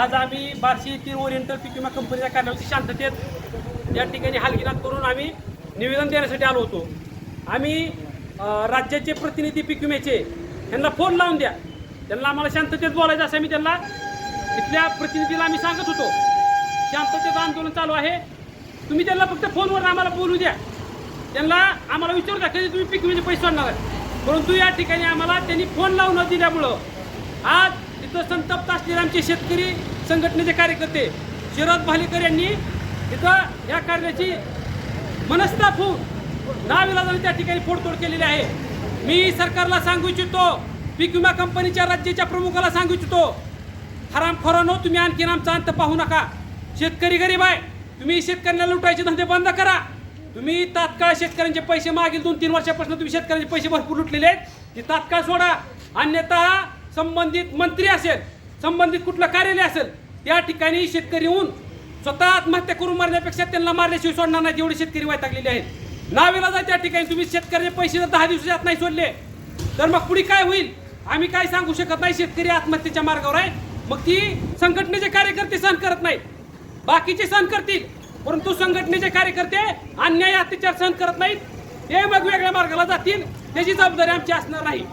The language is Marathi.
आज आम्ही बार्शी येथील ओरिएंटल पीक विमा कंपनीच्या कार्यालयाची शांततेत या ठिकाणी हालगिरात करून आम्ही निवेदन देण्यासाठी आलो होतो. आम्ही राज्याचे प्रतिनिधी पीक विम्याचे यांना फोन लावून द्या. त्यांना आम्हाला शांततेत बोलायचं असं आम्ही त्यांना तिथल्या प्रतिनिधीला आम्ही सांगत होतो. शांततेचं आंदोलन चालू आहे. तुम्ही त्यांना फक्त फोनवर आम्हाला बोलू द्या. त्यांना आम्हाला विचारू द्या कधी तुम्ही पीक विम्याचे पैसे आणणार परंतु या ठिकाणी आम्हाला त्यांनी फोन लावून दिल्यामुळं आज तिथं संत असलेले आमचे शेतकरी संघटनेचे कार्यकर्ते शरद भालेकर यांनी इथं या कार्याची मनस्ताप होऊन नाविलाजाने त्या ठिकाणी फोडतोड केलेली आहे. मी सरकारला सांगू इच्छितो पीक विमा कंपनीच्या राज्याच्या प्रमुखाला सांगू इच्छितो हरामखोरानो तुम्ही आणखीन आमचा अंत पाहू नका. शेतकरी गरीब आहे तुम्ही शेतकऱ्यांना लुटायचे धंदे बंद करा. तुम्ही तात्काळ शेतकऱ्यांचे पैसे मागील दोन तीन वर्षापासून तुम्ही शेतकऱ्यांचे पैसे भरपूर लुटलेले आहेत. ते तात्काळ सोडा. अन्यथा संबंधित मंत्री असेल संबंधित कुठलं कार्यालय असेल त्या ठिकाणी शेतकरी येऊन स्वतः आत्महत्या करून मारण्यापेक्षा त्यांना मारल्याशिवाय सोडणार नाही जेवढे शेतकरी वैतागलेले आहेत. नावेला जा त्या ठिकाणी तुम्ही शेतकऱ्याचे पैसे जर दहा दिवसाच्या आत नाही सोडले तर मग पुढे काय होईल? आम्ही काय सांगू शकत नाही शेतकरी आत्महत्येच्या मार्गावर आहे. मग ती संघटनेचे कार्यकर्ते सहन करत नाहीत. बाकीचे सहन करतील परंतु संघटनेचे कार्यकर्ते अन्याय अत्याचार सहन करत नाहीत. ते मग वेगळ्या मार्गाला जातील त्याची जबाबदारी आमची असणार नाही.